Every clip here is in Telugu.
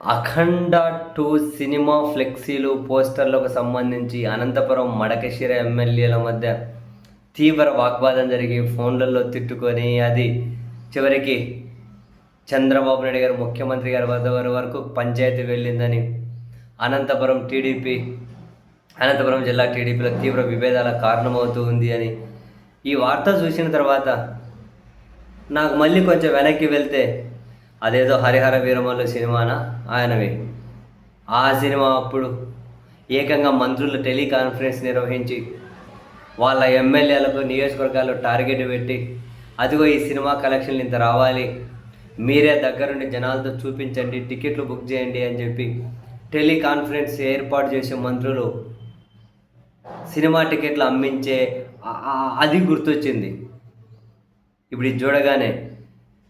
అఖండ టూ సినిమా ఫ్లెక్సీలు పోస్టర్లకు సంబంధించి అనంతపురం మడకశిర ఎమ్మెల్యేల మధ్య తీవ్ర వాగ్వాదం జరిగి ఫోన్లలో తిట్టుకొని అది చివరికి చంద్రబాబు నాయుడు గారు ముఖ్యమంత్రి గారి వద్ద వారి వరకు పంచాయతీ వెళ్ళిందని అనంతపురం టీడీపీ అనంతపురం జిల్లా టీడీపీలో తీవ్ర విభేదాల కారణమవుతూ ఉంది అని ఈ వార్త చూసిన తర్వాత నాకు మళ్ళీ కొంచెం వెనక్కి వెళ్తే అదేదో హరిహర వీరమల్లు సినిమానా? ఆయనవి. ఆ సినిమా అప్పుడు ఏకంగా మంత్రులు టెలికాన్ఫరెన్స్ నిర్వహించి వాళ్ళ ఎమ్మెల్యేలకు నియోజకవర్గాలు టార్గెట్ పెట్టి అదిగో ఈ సినిమా కలెక్షన్లు ఇంత రావాలి మీరే దగ్గరుండి జనాలతో చూపించండి టికెట్లు బుక్ చేయండి అని చెప్పి టెలికాన్ఫరెన్స్ ఏర్పాటు చేసే మంత్రులు సినిమా టికెట్లు అమ్మించే అది గుర్తొచ్చింది. ఇప్పుడు ఇది చూడగానే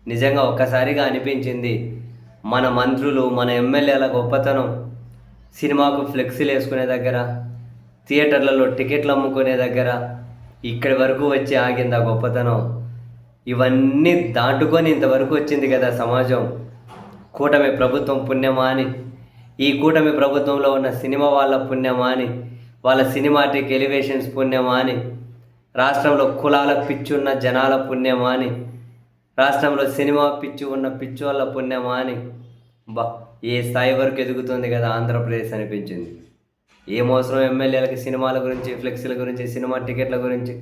నిజంగా ఒక్కసారిగా అనిపించింది. మన మంత్రులు మన ఎమ్మెల్యేల గొప్పతనం సినిమాకు ఫ్లెక్సీలు వేసుకునే దగ్గర థియేటర్లలో టికెట్లు అమ్ముకునే దగ్గర ఇక్కడి వరకు వచ్చి ఆగింది ఆ గొప్పతనం. ఇవన్నీ దాటుకొని ఇంతవరకు వచ్చింది కదా సమాజం. కూటమి ప్రభుత్వం పుణ్యమా అని ఈ కూటమి ప్రభుత్వంలో ఉన్న సినిమా వాళ్ళ పుణ్యమా అని వాళ్ళ సినిమాటిక్ ఎలివేషన్స్ పుణ్యమా అని రాష్ట్రంలో కులాల పిచ్చున్న జనాల పుణ్యమా అని రాష్ట్రంలో సినిమా పిచ్చి ఉన్న పిచ్చి వాళ్ళ పుణ్యమా అని? బా ఏ స్థాయి వరకు ఎదుగుతుంది కదా ఆంధ్రప్రదేశ్ అనిపించింది. ఏమవసరం ఎమ్మెల్యేలకి సినిమాల గురించి ఫ్లెక్సీల గురించి సినిమా టికెట్ల గురించి?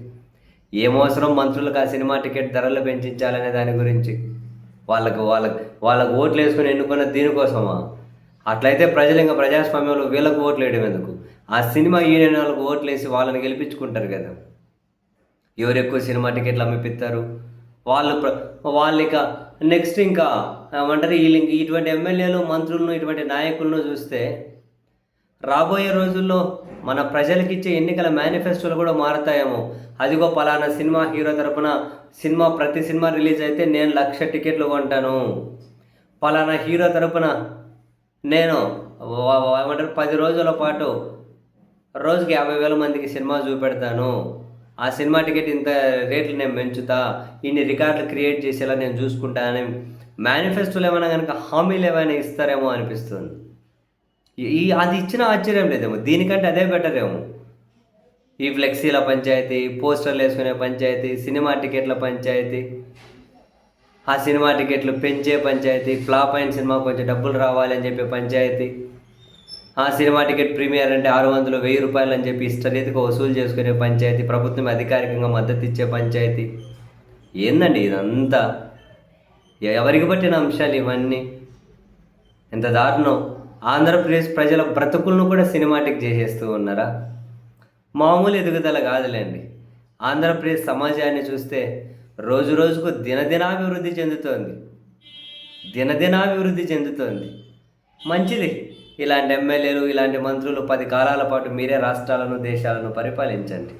ఏమవసరం మంత్రులకు ఆ సినిమా టికెట్ ధరలు పెంచాలనే దాని గురించి? వాళ్ళకు వాళ్ళకి వాళ్ళకు ఓట్లు వేసుకొని ఎన్నుకున్న దీనికోసమా? అట్లయితే ప్రజలు ఇంకా ప్రజాస్వామ్యంలో వీళ్ళకు ఓట్లు వేయడం ఎందుకు? ఆ సినిమా యూనియన్ వాళ్ళకు ఓట్లు వేసి వాళ్ళని గెలిపించుకుంటారు కదా. ఎవరు ఎక్కువ సినిమా టికెట్లు అమ్మిపిస్తారు వాళ్ళు వాళ్ళు ఇక నెక్స్ట్ ఇంకా ఏమంటారు వీళ్ళు ఇటువంటి ఎమ్మెల్యేలు మంత్రులను ఇటువంటి నాయకులను చూస్తే రాబోయే రోజుల్లో మన ప్రజలకిచ్చే ఎన్నికల మేనిఫెస్టోలు కూడా మారతాయేమో. అదిగో పలానా సినిమా హీరో తరపున సినిమా ప్రతి సినిమా రిలీజ్ అయితే నేను లక్ష టికెట్లు కొంటాను. పలానా హీరో తరపున నేను ఏమంటారు పది రోజుల పాటు రోజుకి యాభై వేల మందికి సినిమా చూపెడతాను. ఆ సినిమా టికెట్ ఇంత రేట్లు నేను పెంచుతా ఇన్ని రికార్డులు క్రియేట్ చేసేలా నేను చూసుకుంటానని మేనిఫెస్టోలు ఏమైనా కనుక హామీలు ఏమైనా ఇస్తారేమో అనిపిస్తుంది. ఈ అది ఇచ్చిన ఆశ్చర్యం లేదేమో దీనికంటే అదే బెటర్ ఏమో. ఈ ఫ్లెక్సీల పంచాయతీ పోస్టర్లు వేసుకునే పంచాయతీ సినిమా టికెట్ల పంచాయతీ ఆ సినిమా టికెట్లు పెంచే పంచాయతీ ఫ్లాప్ అయిన సినిమా కొంచెం డబ్బులు రావాలి అని చెప్పే పంచాయతీ ఆ సినిమా టికెట్ ప్రీమియర్ అంటే ఆరు వందలు వెయ్యి రూపాయలు అని చెప్పి ఇష్టరీతిగా వసూలు చేసుకునే పంచాయతీ ప్రభుత్వం అధికారికంగా మద్దతు ఇచ్చే పంచాయతీ. ఏందండి ఇదంతా? ఎవరికి పట్టిన అంశాలు ఇవన్నీ? ఎంత దారుణం. ఆంధ్రప్రదేశ్ ప్రజల బ్రతుకులను కూడా సినిమాటిక్ చేసేస్తూ ఉన్నారా? మామూలు ఎదుగుదల కాదులేండి. ఆంధ్రప్రదేశ్ సమాజాన్ని చూస్తే రోజు రోజుకు దినదినాభివృద్ధి చెందుతోంది. దినదినాభివృద్ధి చెందుతోంది. మంచిది. ఇలాంటి ఎమ్మెల్యేలు ఇలాంటి మంత్రులు పది కాలాల పాటు మీరే రాష్ట్రాలను దేశాలను పరిపాలించండి.